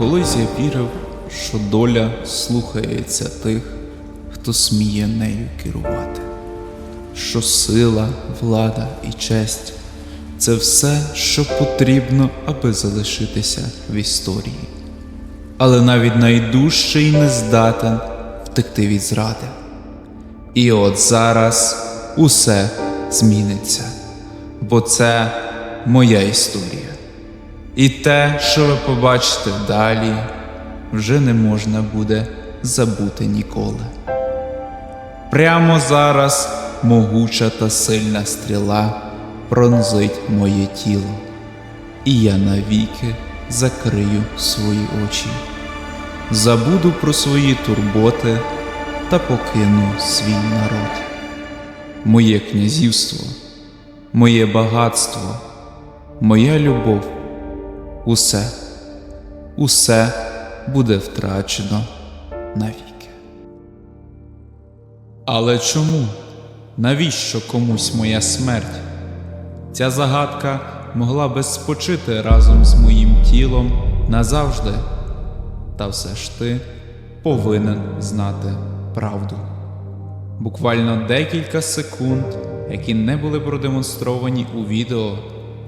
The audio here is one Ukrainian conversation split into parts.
Колись я вірив, що доля слухається тих, хто сміє нею керувати, що сила, влада і честь це все, що потрібно, аби залишитися в історії. Але навіть найдужчий не здатен втекти від зради. І от зараз усе зміниться, бо це моя історія. І те, що ви побачите далі, вже не можна буде забути ніколи. Прямо зараз могуча та сильна стріла пронзить моє тіло, і я навіки закрию свої очі, забуду про свої турботи та покину свій народ. Моє князівство, моє багатство, моя любов усе, усе буде втрачено навіки. Але чому? Навіщо комусь моя смерть? Ця загадка могла би спочити разом з моїм тілом назавжди. Та все ж ти повинен знати правду. Буквально декілька секунд, які не були продемонстровані у відео,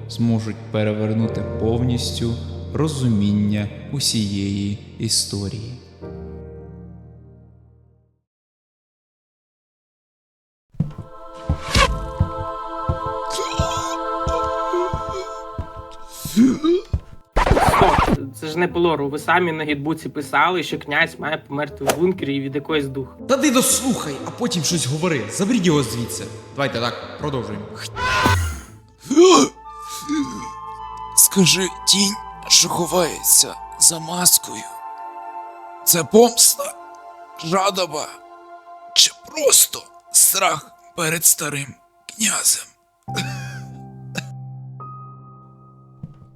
зможуть перевернути повністю розуміння усієї історії. Це ж не по лору. Ви самі на гідбуці писали, що князь має померти в бункері від якогось духа. Та ти дослухай, а потім щось говори. Заберіть його звідси. Давайте так, продовжуємо. Скажи тінь, що ховається за маскою. Це помста, жадоба чи просто страх перед старим князем.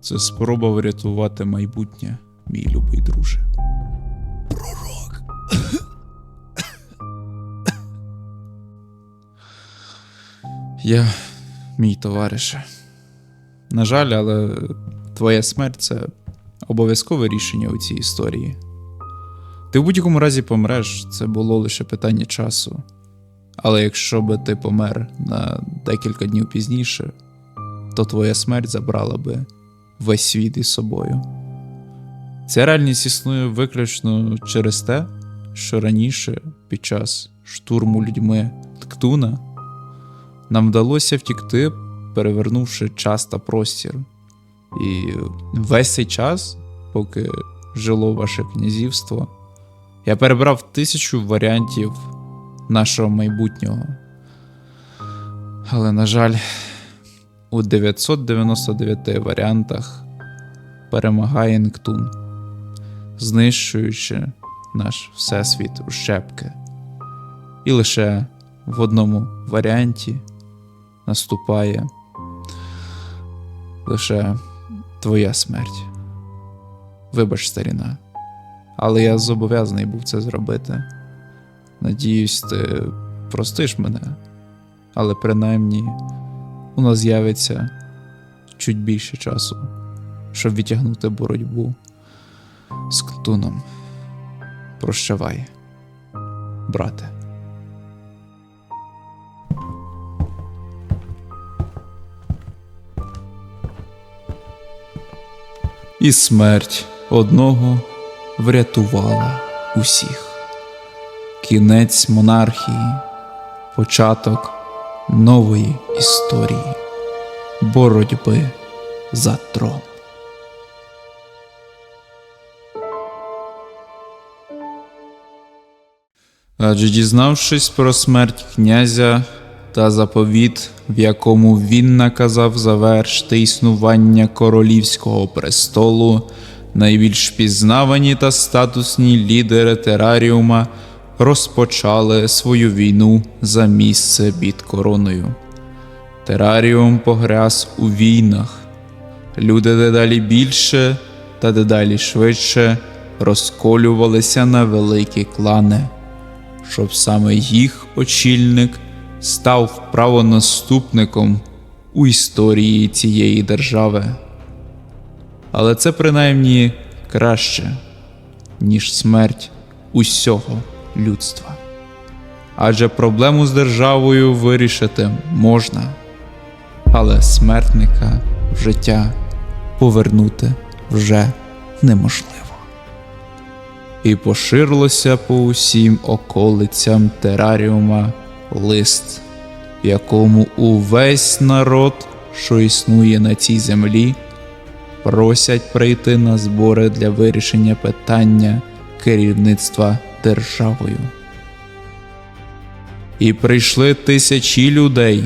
Це спроба врятувати майбутнє, мій любий друже. Пророк. Я мій товарише. На жаль, але твоя смерть це обов'язкове рішення у цій історії. Ти в будь-якому разі помреш, це було лише питання часу. Але якщо би ти помер на декілька днів пізніше, то твоя смерть забрала би весь світ із собою. Ця реальність існує виключно через те, що раніше, під час штурму людьми Тктуна, нам вдалося втікти, перевернувши час та простір. І весь цей час, поки жило ваше князівство, я перебрав тисячу варіантів нашого майбутнього. Але, на жаль, у 999 варіантах перемагає Нектун, знищуючи наш всесвіт у щепки. І лише в одному варіанті наступає лише твоя смерть. Вибач, старіна, але я зобов'язаний був це зробити. Надіюсь, ти простиш мене, але принаймні у нас з'явиться чуть більше часу, щоб відтягнути боротьбу з Ктуном. Прощавай, брате. І смерть одного врятувала усіх. Кінець монархії, початок нової історії, боротьби за трон. Адже дізнавшись про смерть князя та заповіт, в якому він наказав завершити існування королівського престолу, найбільш пізнавані та статусні лідери тераріума розпочали свою війну за місце під короною. Тераріум погряз у війнах. Люди дедалі більше та дедалі швидше розколювалися на великі клани, щоб саме їх очільник став правонаступником у історії цієї держави. Але це принаймні краще, ніж смерть усього людства. Адже проблему з державою вирішити можна, але смертника в життя повернути вже неможливо. І поширилося по усім околицям тераріума лист, в якому увесь народ, що існує на цій землі, просять прийти на збори для вирішення питання керівництва державою. І прийшли тисячі людей,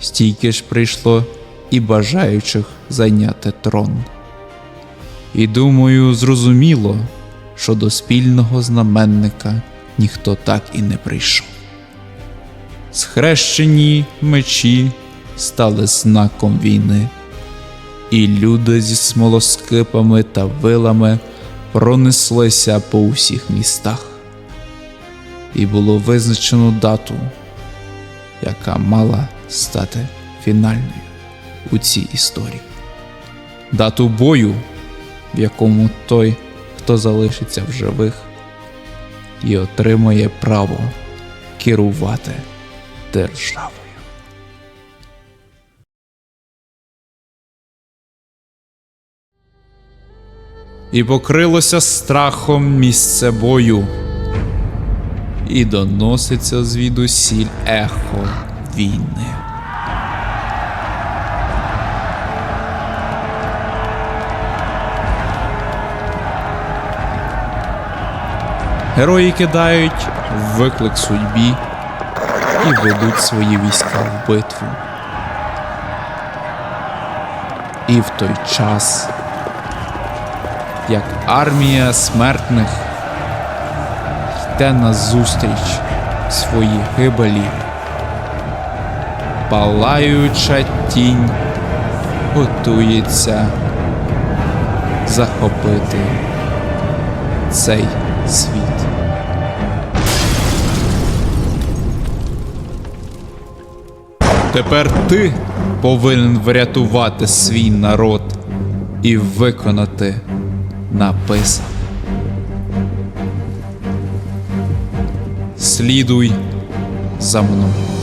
стільки ж прийшло і бажаючих зайняти трон. І думаю, зрозуміло, що до спільного знаменника ніхто так і не прийшов. Схрещені мечі стали знаком війни, і люди зі смолоскипами та вилами пронеслися по усіх містах. І було визначено дату, яка мала стати фінальною у цій історії. Дату бою, в якому той, хто залишиться в живих, і отримає право керувати державою. І покрилося страхом місце бою, і доноситься звідусіль ехо війни. Герої кидають виклик судьбі і ведуть свої війська в битву. І в той час, як армія смертних йде назустріч своїй гибелі, палаюча тінь готується захопити цей світ. Тепер ти повинен врятувати свій народ і виконати написане. Слідуй за мною.